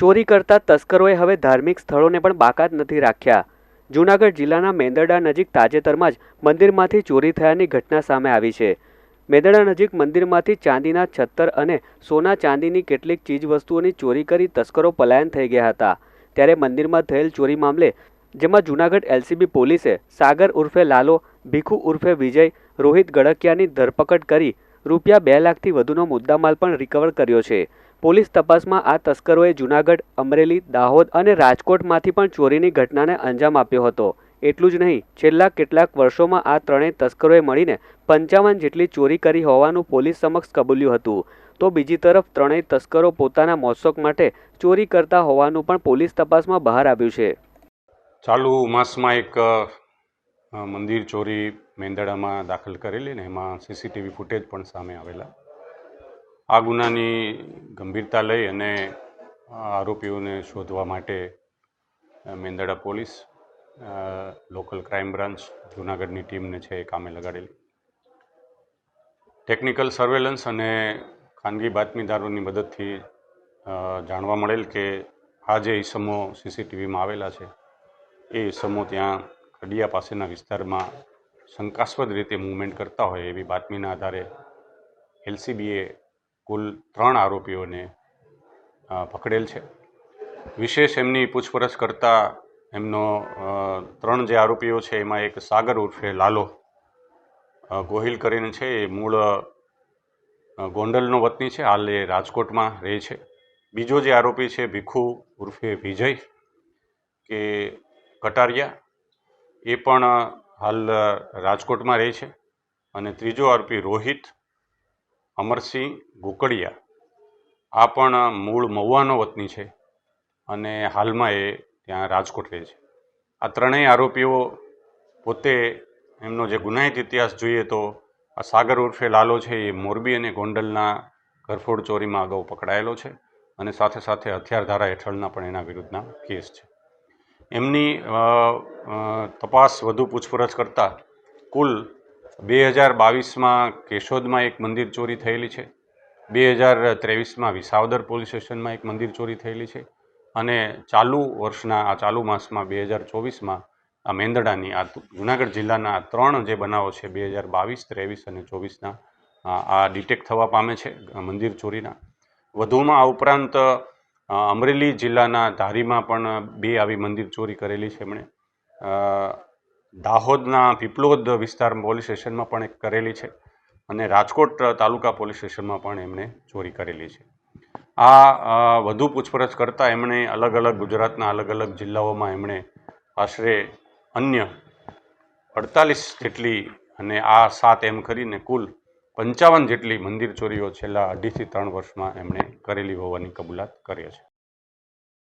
ચોરી કરતા તસ્કરોએ હવે ધાર્મિક સ્થળોને પણ બાકાત નથી રાખ્યા. જૂનાગઢ જિલ્લાના મેંદરડા નજીક તાજેતરમાં જ મંદિરમાંથી ચોરી થયાની ઘટના સામે આવી છે. મેંદરડા નજીક મંદિરમાંથી ચાંદીના છત્તર અને સોના ચાંદીની કેટલીક ચીજવસ્તુઓની ચોરી કરી તસ્કરો પલાયન થઈ ગયા હતા. ત્યારે મંદિરમાં થયેલ ચોરી મામલે, જેમાં જૂનાગઢ એલસીબી પોલીસે સાગર ઉર્ફે લાલો, ભીખુ ઉર્ફે વિજય, રોહિત ગડકિયાની ધરપકડ કરી રૂપિયા બે લાખથી વધુનો મુદ્દામાલ પણ રિકવર કર્યો છે. પોલીસ તપાસમાં આ તસ્કરોએ જૂનાગઢ, અમરેલી, દાહોદ અને રાજકોટમાંથી પણ ચોરીની ઘટનાને અંજામ આપ્યો હતો. એટલું જ નહીં, છેલ્લા કેટલાક વર્ષોમાં આ ત્રણેય તસ્કરોએ મળીને પંચાવન જેટલી ચોરી કરી હોવાનું પોલીસ સમક્ષ કબૂલ્યું હતું. તો બીજી તરફ ત્રણેય તસ્કરો પોતાના મોજશોખ માટે ચોરી કરતા હોવાનું પણ પોલીસ તપાસમાં બહાર આવ્યું છે. ચાલુ માસમાં એક મંદિર ચોરી મેંદડામાં દાખલ કરેલી ને એમાં સીસીટીવી ફૂટેજ પણ સામે આવેલા. આ ગુનાની ગંભીરતા લઈ અને આરોપીઓને શોધવા માટે Mendarda police local crime branch, જૂનાગઢની ટીમને છે એ કામે લગાડેલી. ટેકનિકલ સર્વેલન્સ અને ખાનગી બાતમીદારોની મદદથી જાણવા મળેલ કે આ જે ઈસમો સીસીટીવીમાં આવેલા છે, એ ઈસમો ત્યાં ખડિયા પાસેના વિસ્તારમાં શંકાસ્પદ રીતે મૂવમેન્ટ કરતા હોય એવી બાતમીના આધારે એલસીબીએ કુલ ત્રણ આરોપીઓને પકડેલ છે. વિશેષ એમની પૂછપરછ કરતાં એમનો ત્રણ જે આરોપીઓ છે, એમાં એક સાગર ઉર્ફે લાલો ગોહિલ કરીને છે, એ મૂળ ગોંડલનો વતની છે, હાલ એ રાજકોટમાં રહે છે. બીજો જે આરોપી છે, ભીખુ ઉર્ફે વિજય, કે કટારિયા, એ પણ હાલ રાજકોટમાં રહે છે. અને ત્રીજો આરોપી રોહિત અમરસિંહ ગુકડિયા. આ પણ મૂળ મહુવાનો વતની છે અને હાલમાં એ ત્યાં રાજકોટ રહે છે. આ ત્રણેય આરોપીઓ પોતે એમનો જે ગુનાહિત ઇતિહાસ જોઈએ તો આ સાગર ઉર્ફે લાલો છે એ મોરબી અને ગોંડલના ઘરફોડ ચોરીમાં અગાઉ પકડાયેલો છે અને સાથે સાથે હથિયાર ધારા હેઠળના પણ એના વિરુદ્ધના કેસ છે. એમની તપાસ વધુ પૂછપરછ કરતાં કુલ બે હજાર બાવીસમાં કેશોદમાં એક મંદિર ચોરી થયેલી છે. બે હજાર ત્રેવીસમાં વિસાવદર પોલીસ સ્ટેશનમાં એક મંદિર ચોરી થયેલી છે. અને ચાલુ વર્ષના, આ ચાલુ માસમાં બે હજાર ચોવીસમાં આ મેંદડાની, આ જુનાગઢ જિલ્લાના આ ત્રણ જે બનાવો છે બે હજાર બાવીસ, ત્રેવીસ અને ચોવીસના, આ ડિટેક્ટ થવા પામે છે મંદિર ચોરીના. વધુમાં આ ઉપરાંત અમરેલી જિલ્લાના ધારીમાં પણ બે આવી મંદિર ચોરી કરેલી છે એમણે. દાહોદના પીપલોદ વિસ્તાર પોલીસ સ્ટેશનમાં પણ એક કરેલી છે અને રાજકોટ તાલુકા પોલીસ સ્ટેશનમાં પણ એમણે ચોરી કરેલી છે. આ વધુ પૂછપરછ કરતાં એમણે અલગ અલગ ગુજરાતના અલગ અલગ જિલ્લાઓમાં એમણે આશરે અન્ય અડતાલીસ જેટલી અને આ સાત એમ કરીને કુલ પંચાવન જેટલી મંદિર ચોરીઓ છેલ્લા અઢીથી ત્રણ વર્ષમાં એમણે કરેલી હોવાની કબૂલાત કરે છે.